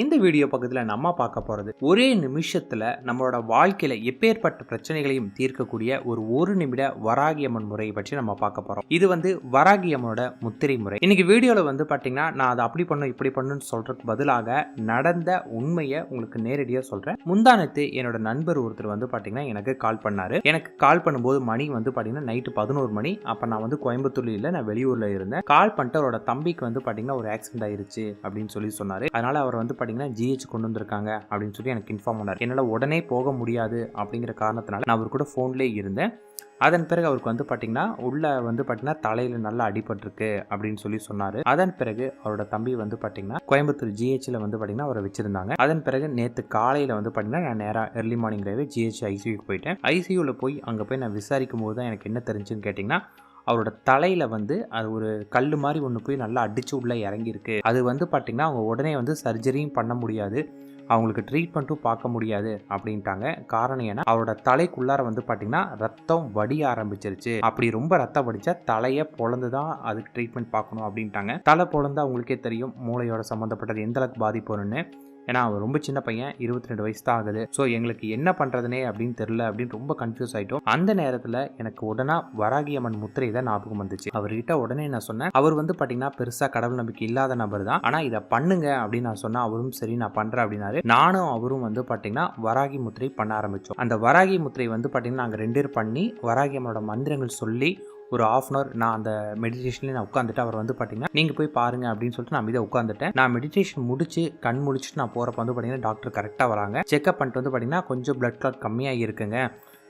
இந்த வீடியோ பக்கத்தில் நம்ம பார்க்க போகிறது ஒரே நிமிஷத்தில் நம்மளோட வாழ்க்கையில் எப்பேற்பட்ட பிரச்சனைகளையும் தீர்க்கக்கூடிய ஒரு ஒரு நிமிட வராகியம்மன் முறையை பற்றி நம்ம பார்க்க போகிறோம் இது வந்து வராகியம்மனோட முத்திரை முறை. இன்னைக்கு வீடியோவில் வந்து பார்த்தீங்கன்னா நான் அதை அப்படி பண்ணும் இப்படி பண்ணுன்னு சொல்கிறதுக்கு பதிலாக நடந்த உண்மையை உங்களுக்கு நேரடியாக சொல்கிறேன் முந்தானத்து என்னோட நண்பர் ஒருத்தர் வந்து பார்த்தீங்கன்னா எனக்கு கால் பண்ணார். எனக்கு கால் பண்ணும்போது மணி வந்து பார்த்தீங்கன்னா நைட்டு பதினோரு மணி. அப்போ நான் வந்து கோயம்புத்தூர்ல இல்லை நான் வெளியூரில் இருந்தேன். கால் பண்ணிட்டு அவரோட தம்பிக்கு வந்து பார்த்தீங்கன்னா ஒரு ஆக்சிடென்ட் ஆயிருச்சு அப்படின்னு சொல்லி சொன்னார். அதனால் அவர் வந்து பார்த்தீங்கன்னா ஜிஹெச் கொண்டு வந்திருக்காங்க அப்படின்னு சொல்லி எனக்கு இன்ஃபார்ம் பண்ணார். என்னால் உடனே போக முடியாது அப்படிங்கிற காரணத்தினால நான் அவர் கூட ஃபோன்லேயே இருந்தேன். அதன் பிறகு அவருக்கு வந்து பார்த்தீங்கன்னா உள்ள வந்து பார்த்தீங்கன்னா தலையில் நல்லா அடிபட்டிருக்கு அப்படின்னு சொல்லி சொன்னார். அதன் பிறகு அவரோட தம்பி வந்து பார்த்தீங்கன்னா கோயம்புத்தூர் ஜிஹெச்சில் வந்து பார்த்தீங்கன்னா அவரை வச்சிருந்தாங்க. அதன் பிறகு நேற்று காலையில் வந்து பார்த்தீங்கன்னா நான் நேராக ஏர்லி மார்னிங்லேயே ஜிஹெச் ஐசியூக்கு போயிட்டேன். ஐசியூவில் போய் அங்கே போய் நான் விசாரிக்கும் போது தான் எனக்கு என்ன தெரிஞ்சுன்னு கேட்டிங்கன்னா அவரோட தலையில் வந்து அது ஒரு கல் மாதிரி ஒன்று போய் நல்லா அடித்து உள்ளே இறங்கியிருக்கு. அது வந்து பார்த்திங்கன்னா அவங்க உடனே வந்து சர்ஜரியும் பண்ண முடியாது. அவங்களுக்கு ட்ரீட்மெண்ட்டும் பார்க்க முடியாது அப்படின்ட்டாங்க. காரணம் ஏன்னா அவரோட தலைக்குள்ளார வந்து பார்த்திங்கன்னா ரத்தம் வடிய ஆரம்பிச்சிருச்சு. அப்படி ரொம்ப ரத்தம் வடித்தா தலையை பொழந்து தான் அதுக்கு ட்ரீட்மெண்ட் பார்க்கணும் அப்படின்ட்டாங்க. தலை பொழந்து அவங்களுக்கே தெரியும் மூளையோட சம்மந்தப்பட்டது எந்த அளவுக்கு பாதிப்பு வரும்னு. ஏன்னா அவர் ரொம்ப சின்ன பையன் இருபத்தி ரெண்டு வயசு தான் ஆகுது. ஸோ எங்களுக்கு என்ன பண்ணுறதுனே அப்படின்னு தெரில அப்படின்னு ரொம்ப கன்ஃபியூஸ் ஆகிட்டோம் அந்த நேரத்தில் எனக்கு உடனே வராகியம்மன் முத்திரை தான் ஞாபகம் வந்துச்சு. அவர்கிட்ட உடனே நான் சொன்னேன் அவர் வந்து பார்த்தீங்கன்னா பெருசாக கடவுள் நம்பிக்கை இல்லாத நபர் தான். ஆனால் இதை பண்ணுங்க அப்படின்னு நான் சொன்னேன். அவரும் சரி நான் பண்ணுறேன் அப்படின்னாரு. நானும் அவரும் வந்து பார்த்தீங்கன்னா வராகி முத்திரை பண்ண ஆரம்பித்தோம் அந்த வராகி முத்திரை வந்து பார்த்தீங்கன்னா நாங்கள் ரெண்டு பேர் பண்ணி வராகி அம்மனோட மந்திரங்கள் சொல்லி ஒரு ஆஃப் அன் அவர் நான் அந்த மெடிடேஷன்லேயே நான் உட்காந்துட்டு அவர் வந்து பார்த்தீங்கன்னா நீங்கள் போய் பாருங்க அப்படின்னு சொல்லிட்டு நான் இதை உட்காந்துட்டேன் நான் மெடிடேஷன் முடிச்சு கண் முடிச்சுட்டு நான் போகிறப்ப வந்து பார்த்தீங்கன்னா டாக்டர் கரெக்டாக வராங்க. செக்அப் பண்ணிட்டு வந்து பார்த்தீங்கன்னா கொஞ்சம் பிளட் கிளாட் கம்மியாக இருக்குங்க.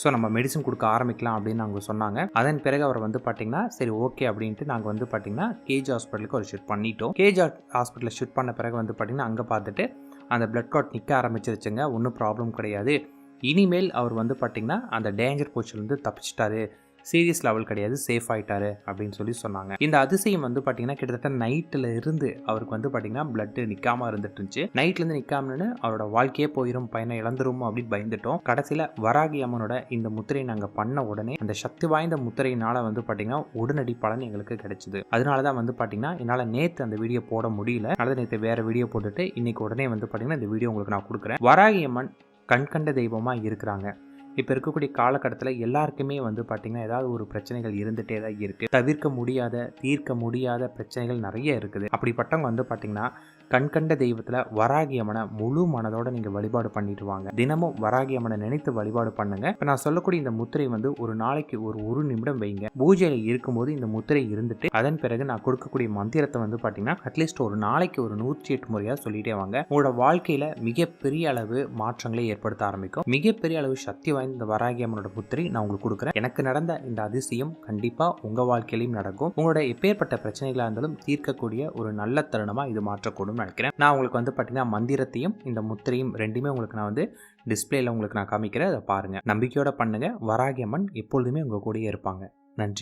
ஸோ நம்ம மெடிசன் கொடுக்க ஆரம்பிக்கலாம் அப்படின்னு அவங்க சொன்னாங்க. அதன் பிறகு அவர் வந்து பார்த்தீங்கன்னா சரி ஓகே அப்படின்ட்டு நாங்கள் வந்து பார்த்தீங்கன்னா கேஜ் ஹாஸ்பிட்டலுக்கு ஒரு ஷிஃப்ட் பண்ணிட்டோம். கேஜ் ஹாஸ்பிட்டலில் ஷிஃப்ட் பண்ண பிறகு வந்து பார்த்தீங்கன்னா அங்கே பார்த்துட்டு அந்த பிளட் கார்ட் நிற்க ஆரம்பிச்சிருச்சுங்க. ஒன்றும் ப்ராப்ளம் கிடையாது. இனிமேல் அவர் வந்து பார்த்தீங்கன்னா அந்த டேஞ்சர் போச்சிலேருந்து தப்பிச்சிட்டாரு. சீரியஸ் லெவல் கிடையாது சேஃப் ஆயிட்டாரு அப்படின்னு சொல்லி சொன்னாங்க. இந்த அதிசயம் வந்து பார்த்தீங்கன்னா கிட்டத்தட்ட நைட்டில் இருந்து அவருக்கு வந்து பார்த்தீங்கன்னா பிளட் நிற்காம இருந்துட்டு இருந்துச்சு நைட்லேருந்து நிற்காமனு அவரோட வாழ்க்கையே போயிடும் பையனை இழந்துரும் அப்படின்னு பயந்துட்டோம். கடைசியில் வராகி அம்மனோட இந்த முத்திரையை நாங்கள் பண்ண உடனே அந்த சக்தி வாய்ந்த முத்திரையினால வந்து பார்த்தீங்கன்னா உடனடி பலன் எங்களுக்கு கிடைச்சிது. அதனால தான் வந்து பார்த்தீங்கன்னா என்னால் நேற்று அந்த வீடியோ போட முடியல. அதனால நேற்று வேற வீடியோ போட்டுட்டு இன்னைக்கு உடனே வந்து பார்த்தீங்கன்னா இந்த வீடியோ உங்களுக்கு நான் கொடுக்குறேன். வராகி அம்மன் கண்கண்ட தெய்வமாக இருக்கிறாங்க. இப்போ இருக்கக்கூடிய காலகட்டத்தில் எல்லாருக்குமே வந்து பார்த்திங்கன்னா ஏதாவது ஒரு பிரச்சனைகள் இருந்துகிட்டே தான் இருக்குது தவிர்க்க முடியாத தீர்க்க முடியாத பிரச்சனைகள் நிறைய இருக்குது. அப்படிப்பட்டவங்க வந்து பார்த்திங்கன்னா கண்கண்ட தெய்வத்தில் வராகி அம்மனை முழு மனதோட நீங்கள் வழிபாடு பண்ணிட்டு வாங்க. தினமும் வராகி அம்மனை நினைத்து வழிபாடு பண்ணுங்க. இப்போ நான் சொல்லக்கூடிய இந்த முத்திரை வந்து ஒரு நாளைக்கு ஒரு ஒரு நிமிடம் வைங்க. பூஜையில் இருக்கும்போது இந்த முத்திரை இருந்துட்டு அதன் பிறகு நான் கொடுக்கக்கூடிய மந்திரத்தை வந்து பார்த்தீங்கன்னா அட்லீஸ்ட் ஒரு நாளைக்கு ஒரு நூற்றி எட்டு முறையாக சொல்லிட்டே வாங்க. உங்களோட வாழ்க்கையில் மிகப்பெரிய அளவு மாற்றங்களை ஏற்படுத்த ஆரம்பிக்கும். மிகப்பெரிய அளவு சக்தி வாய்ந்த இந்த வராகி அம்மனோட முத்திரை நான் உங்களுக்கு கொடுக்குறேன். எனக்கு நடந்த இந்த அதிசயம் கண்டிப்பாக உங்கள் வாழ்க்கையிலையும் நடக்கும். உங்களோட எப்பேற்பட்ட பிரச்சனைகளாக இருந்தாலும் தீர்க்கக்கூடிய ஒரு நல்ல தருணமாக இது மாற்றக்கூடும். நினைக்கிறேன். நான் உங்களுக்கு வந்து பார்த்தீங்கன்னா மந்திரத்தையும் இந்த முத்திரையும் ரெண்டுமே உங்களுக்கு நான் வந்து டிஸ்பிளேல உங்களுக்கு நான் காமிக்கிறேன். அதை பாருங்கள் நம்பிக்கையோட பண்ணுங்கள் வராகியம்மன் எப்பொழுதுமே உங்கள் கூடயே இருப்பாங்க. நன்றி.